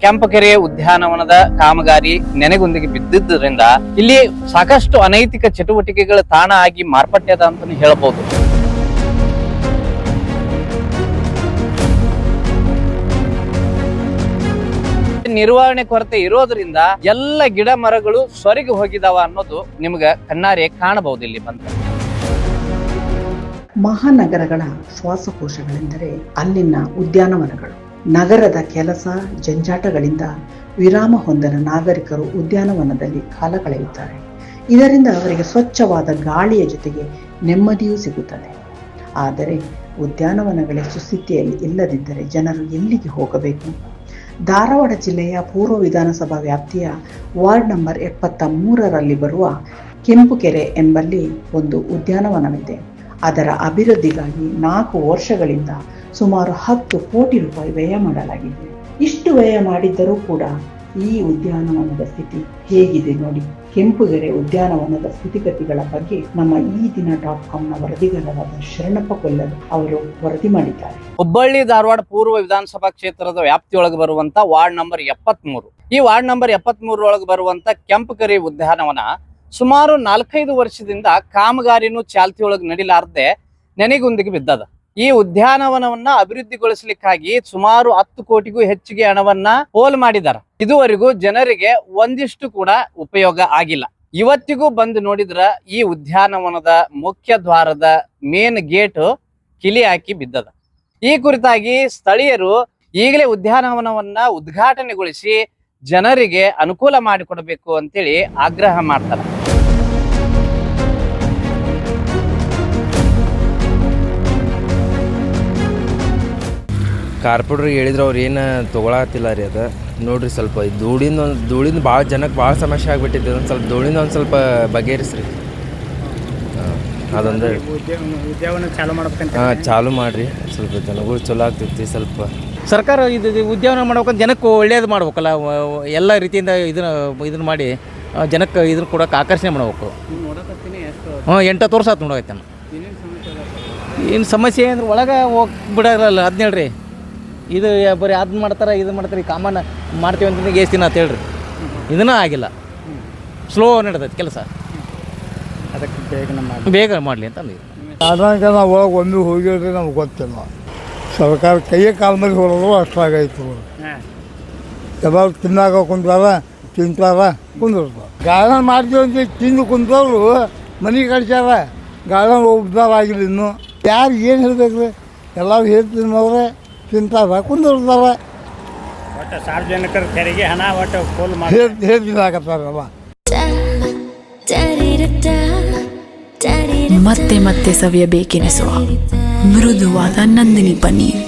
ಕೆಂಪಕೆರೆ ಉದ್ಯಾನವನದ ಕಾಮಗಾರಿ ನೆನೆಗುಂದಿಗೆ ಬಿದ್ದಿದ್ದರಿಂದ ಇಲ್ಲಿ ಸಾಕಷ್ಟು ಅನೈತಿಕ ಚಟುವಟಿಕೆಗಳ ತಾಣ ಆಗಿ ಮಾರ್ಪಟ್ಟದ ಅಂತ ಹೇಳಬಹುದು ನಿರ್ವಹಣೆ ಕೊರತೆ ಇರೋದ್ರಿಂದ ಎಲ್ಲ ಗಿಡ ಮರಗಳು ಸೊರಗಿ ಹೋಗಿದಾವ ಅನ್ನೋದು ನಿಮ್ಗ ಕಣ್ಣಾರೆ ಕಾಣಬಹುದು ಇಲ್ಲಿ ಬಂತ ಮಹಾನಗರಗಳ ಶ್ವಾಸಕೋಶಗಳೆಂದರೆ ಅಲ್ಲಿನ ಉದ್ಯಾನವನಗಳು. ನಗರದ ಕೆಲಸ ಜಂಜಾಟಗಳಿಂದ ವಿರಾಮ ಹೊಂದದ ನಾಗರಿಕರು ಉದ್ಯಾನವನದಲ್ಲಿ ಕಾಲ ಕಳೆಯುತ್ತಾರೆ. ಇದರಿಂದ ಅವರಿಗೆ ಸ್ವಚ್ಛವಾದ ಗಾಳಿಯ ಜೊತೆಗೆ ನೆಮ್ಮದಿಯೂ ಸಿಗುತ್ತದೆ. ಆದರೆ ಉದ್ಯಾನವನಗಳೇ ಸುಸ್ಥಿತಿಯಲ್ಲಿ ಇಲ್ಲದಿದ್ದರೆ ಜನರು ಎಲ್ಲಿಗೆ ಹೋಗಬೇಕು? ಧಾರವಾಡ ಜಿಲ್ಲೆಯ ಪೂರ್ವ ವಿಧಾನಸಭಾ ವ್ಯಾಪ್ತಿಯ ವಾರ್ಡ್ ನಂಬರ್ ಎಪ್ಪತ್ತ ಮೂರರಲ್ಲಿ ಬರುವ ಕೆಂಪುಕೆರೆ ಎಂಬಲ್ಲಿ ಒಂದು ಉದ್ಯಾನವನವಿದೆ. ಅದರ ಅಭಿವೃದ್ಧಿಗಾಗಿ ನಾಲ್ಕು ವರ್ಷಗಳಿಂದ ಸುಮಾರು ಹತ್ತು ಕೋಟಿ ರೂಪಾಯಿ ವ್ಯಯ ಮಾಡಲಾಗಿದೆ. ಇಷ್ಟು ವ್ಯಯ ಮಾಡಿದ್ದರೂ ಕೂಡ ಈ ಉದ್ಯಾನವನದ ಸ್ಥಿತಿ ಹೇಗಿದೆ ನೋಡಿ. ಕೆಂಪುಗೆರೆ ಉದ್ಯಾನವನದ ಸ್ಥಿತಿಗತಿಗಳ ಬಗ್ಗೆ ನಮ್ಮ ಈ ದಿನ ಡಾಟ್ ಕಾಮ್ನ ವರದಿಗಾರರಾದ ಶರಣಪ್ಪ ಕೊಲ್ಲರ್ ಅವರು ವರದಿ ಮಾಡಿದ್ದಾರೆ. ಹುಬ್ಬಳ್ಳಿ ಧಾರವಾಡ ಪೂರ್ವ ವಿಧಾನಸಭಾ ಕ್ಷೇತ್ರದ ವ್ಯಾಪ್ತಿಯೊಳಗೆ ಬರುವಂತ ವಾರ್ಡ್ ನಂಬರ್ ಎಪ್ಪತ್ತ್ ಮೂರು ಈ ವಾರ್ಡ್ ನಂಬರ್ ಎಪ್ಪತ್ತ್ ಒಳಗೆ ಬರುವಂತ ಕೆಂಪಕರಿ ಉದ್ಯಾನವನ ಸುಮಾರು ನಾಲ್ಕೈದು ವರ್ಷದಿಂದ ಕಾಮಗಾರಿನೂ ಚಾಲ್ತಿಯೊಳಗೆ ನಡಿಲಾರ್ದೆ ನೆನೆಗುಂದಿಗೆ ಬಿದ್ದದ. ಈ ಉದ್ಯಾನವನವನ್ನ ಅಭಿವೃದ್ಧಿಗೊಳಿಸಲಿಕ್ಕಾಗಿ ಸುಮಾರು ಹತ್ತು ಕೋಟಿಗೂ ಹೆಚ್ಚಿಗೆ ಹಣವನ್ನ ಪೋಲ್ ಮಾಡಿದಾರ. ಇದುವರೆಗೂ ಜನರಿಗೆ ಒಂದಿಷ್ಟು ಕೂಡ ಉಪಯೋಗ ಆಗಿಲ್ಲ. ಇವತ್ತಿಗೂ ಬಂದು ನೋಡಿದ್ರ ಈ ಉದ್ಯಾನವನದ ಮುಖ್ಯ ದ್ವಾರದ ಮೇನ್ ಗೇಟ್ ಕಿಲಿ ಹಾಕಿ ಬಿದ್ದದ. ಈ ಕುರಿತಾಗಿ ಸ್ಥಳೀಯರು ಈಗಲೇ ಉದ್ಯಾನವನವನ್ನ ಉದ್ಘಾಟನೆಗೊಳಿಸಿ ಜನರಿಗೆ ಅನುಕೂಲ ಮಾಡಿಕೊಡಬೇಕು ಅಂತೇಳಿ ಆಗ್ರಹ ಮಾಡ್ತಾರೆ. ಕಾರ್ಪೊರೇಟ್ರಿಗೆ ಹೇಳಿದ್ರೆ ಅವ್ರು ಏನು ತೊಗೊಳತ್ತಿಲ್ಲ ರೀ ಅದು. ನೋಡ್ರಿ ಸ್ವಲ್ಪ ಈ ಧೂಳಿಂದ ಒಂದು ಧೂಳಿಂದ ಭಾಳ ಜನಕ್ಕೆ ಭಾಳ ಸಮಸ್ಯೆ ಆಗಿಬಿಟ್ಟಿದೆ. ಒಂದು ಸ್ವಲ್ಪ ಧೂಳಿಂದ ಒಂದು ಸ್ವಲ್ಪ ಬಗೆಹರಿಸ್ರಿ. ಹಾಂ ಅದೊಂದು ಹಾಂ ಚಾಲು ಮಾಡಿರಿ. ಸ್ವಲ್ಪ ಜನಗಳು ಚಲೋ ಆಗ್ತೈತಿ ಸ್ವಲ್ಪ. ಸರ್ಕಾರ ಇದು ಇದು ಉದ್ಯಾನ ಮಾಡ್ಬೇಕಂತ ಜನಕ್ಕೆ ಒಳ್ಳೇದು ಮಾಡ್ಬೇಕಲ್ಲ. ಎಲ್ಲ ರೀತಿಯಿಂದ ಇದನ್ನ ಇದನ್ನ ಮಾಡಿ ಜನಕ್ಕೆ ಇದನ್ನ ಕೊಡೋಕೆ ಆಕರ್ಷಣೆ ಮಾಡ್ಬೇಕು. ಹ್ಞೂ ಎಂಟತ್ತು ವರ್ಷ ಆತು ನೋಡೈತೆ ನಾನು ಸಮಸ್ಯೆ ಏನು ಸಮಸ್ಯೆ ಅಂದ್ರೆ ಒಳಗೆ ಹೋಗಿ ಬಿಡೋರಲ್ಲ ಹದಿನೇಳು ರೀ ಇದು ಬರೀ ಅದನ್ನ ಮಾಡ್ತಾರೆ ಇದು ಮಾಡ್ತಾರೆ ಈ ಕಾಮನ್ ಮಾಡ್ತೀವಿ ಅಂತ ಎಷ್ಟು ದಿನ ಅಂತ ಹೇಳ್ರಿ? ಇದನ್ನ ಆಗಿಲ್ಲ. ಸ್ಲೋ ನಡ್ದೈತೆ ಕೆಲಸ. ಅದಕ್ಕೆ ಬೇಗ ಬೇಗ ಮಾಡಲಿ ಅಂತ ಅಂದಿದ್ದು ಸಾಧಾರಣ ನಾವು ಒಳಗೆ ಒಮ್ಮೆ ಹೋಗಿದ್ರೆ ನಮ್ಗೆ ಗೊತ್ತಿಲ್ಲ. ಸರ್ಕಾರ ಕೈಯ ಕಾಲ ಮೇಲೆ ಹೊರಲು ಅಷ್ಟಾಗೈತು ಆಗೈತು ಯಾವಾಗ ತಿನ್ನಾಗ ಕುಂತಾರ ತಿಂತಾರ ಕುಂದಿರ್ತಾರ ಗಾರ್ಡನ್ ಮಾಡ್ತೀವಿ ಅಂತ ತಿಂದು ಕುಂತವ್ರು ಮನೆ ಕಳಿಸ್ಯಾರ ಗಾರ್ಡನ್ ಹೋಗ್ತಾರ ಆಗಿಲ್ಲ ಇನ್ನು. ಯಾರು ಏನು ಹೇಳ್ಬೇಕು ರೀ ಎಲ್ಲರೂ ಹೇಳ್ತೀನಿ ಅವ್ರೆ ಕುಂದಿರ್ತಾರ ಒಟ್ಟು ಸಾರ್ವಜನಿಕರ ತೆರಿಗೆ ಹಣ ಒಟ್ಟು ಫುಲ್ ಮಾಡಿ ಹೇಳಿ ಮತ್ತೆ ಮತ್ತೆ ಸವಿಯಬೇಕೆನಿಸುವ ಮೃದುವಾದ ನಂದಿನಿ ಪನ್ನೀರ್.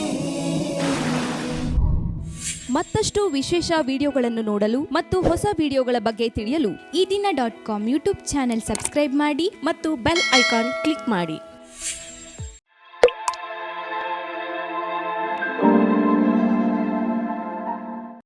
ಮತ್ತಷ್ಟು ವಿಶೇಷ ವಿಡಿಯೋಗಳನ್ನು ನೋಡಲು ಮತ್ತು ಹೊಸ ವಿಡಿಯೋಗಳ ಬಗ್ಗೆ ತಿಳಿಯಲು Ee Dina dot com YouTube channel subscribe ಮಾಡಿ ಮತ್ತು ಬೆಲ್ ಐಕಾನ್ ಕ್ಲಿಕ್ ಮಾಡಿ.